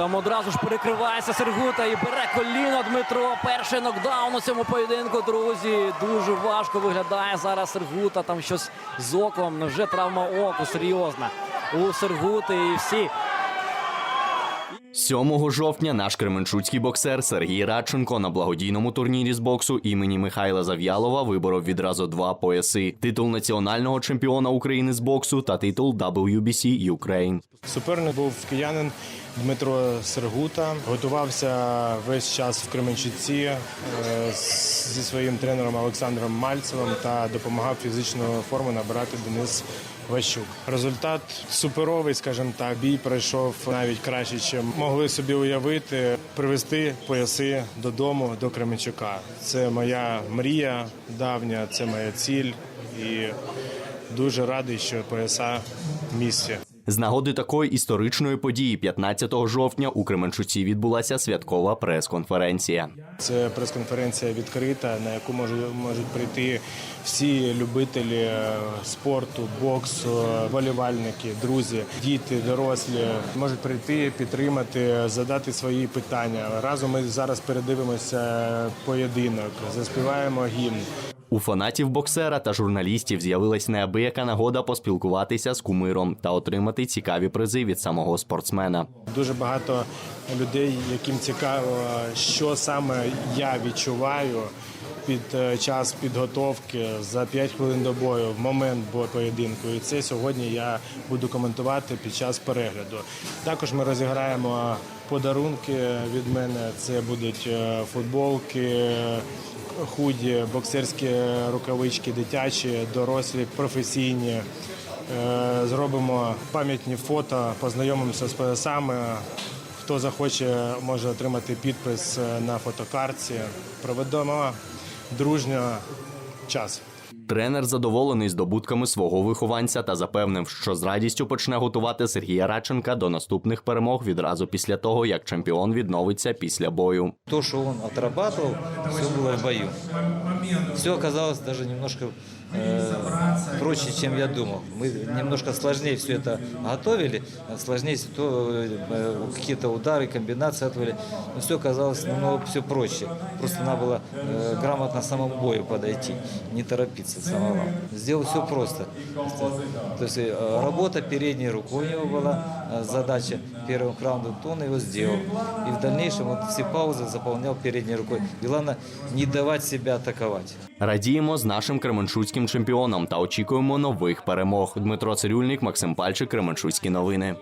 Там одразу ж перекривається Сергута і бере коліно Дмитро. Перший нокдаун у цьому поєдинку, друзі. Дуже важко виглядає зараз Сергута. Там щось з оком. Невже травма оку серйозна у Сергути і всі 7 жовтня наш кременчуцький боксер Сергій Радченко на благодійному турнірі з боксу імені Михайла Зав'ялова виборов відразу два пояси: титул національного чемпіона України з боксу та титул WBC Ukraine. Суперник був киянин Дмитро Сергута. Готувався весь час в Кременчуці е, зі своїм тренером Олександром Мальцевим та допомагав фізичну форму набирати Денис Ващук. Результат суперовий, скажімо так. Бій пройшов навіть краще, ніж могли собі уявити. Привезти пояси додому до Кременчука. Це моя мрія давня, це моя ціль і дуже радий, що пояса в місті. З нагоди такої історичної події, 15 жовтня у Кременчуці відбулася святкова прес-конференція. Це прес-конференція відкрита, на яку можуть, прийти всі любителі е, спорту, боксу, болівальники, друзі, діти, дорослі. Можуть прийти, підтримати, задати свої питання. Разом ми зараз передивимося поєдинок, заспіваємо гімн. У фанатів боксера та журналістів з'явилась неабияка нагода поспілкуватися з кумиром та отримати цікаві призи від самого спортсмена. Дуже багато людей, яким цікаво, що саме я відчуваю під е, час підготовки за 5 хвилин до бою, в момент поєдинку. І це сьогодні я буду коментувати під час перегляду. Також ми розіграємо подарунки від мене. Це будуть е, футболки. Худі, боксерські рукавички, дитячі, дорослі, професійні. Е, Зробимо пам'ятні фото, познайомимося з поясами. Хто захоче, може отримати підпис на фотокартці. Проведемо дружньо час. Тренер задоволений здобутками свого вихованця та запевнив, що з радістю почне готувати Сергія Радченка до наступних перемог відразу після того, як чемпіон відновиться після бою. То, что он отрабатывал, все было в бою. Все оказалось даже немножко э, проще, чем я думал. Мы немножко сложнее все это готовили, сложнее то, э, какие-то удары, комбинации готовили. Но все оказалось намного все проще. Просто надо было э, грамотно самому бою подойти, не торопиться самого. главное. Сделал все просто. То есть э, работа передней рукой у него была, э, задача первым раундом, то он его сделал. И в дальнейшем вот все паузы заполнял передней рукой. И главное, не давать себя атаковать. Радіємо з нашим кременчуцьким чемпіоном та очікуємо нових перемог. Дмитро Цирюльник, Максим Пальчик, Кременчуцькі новини.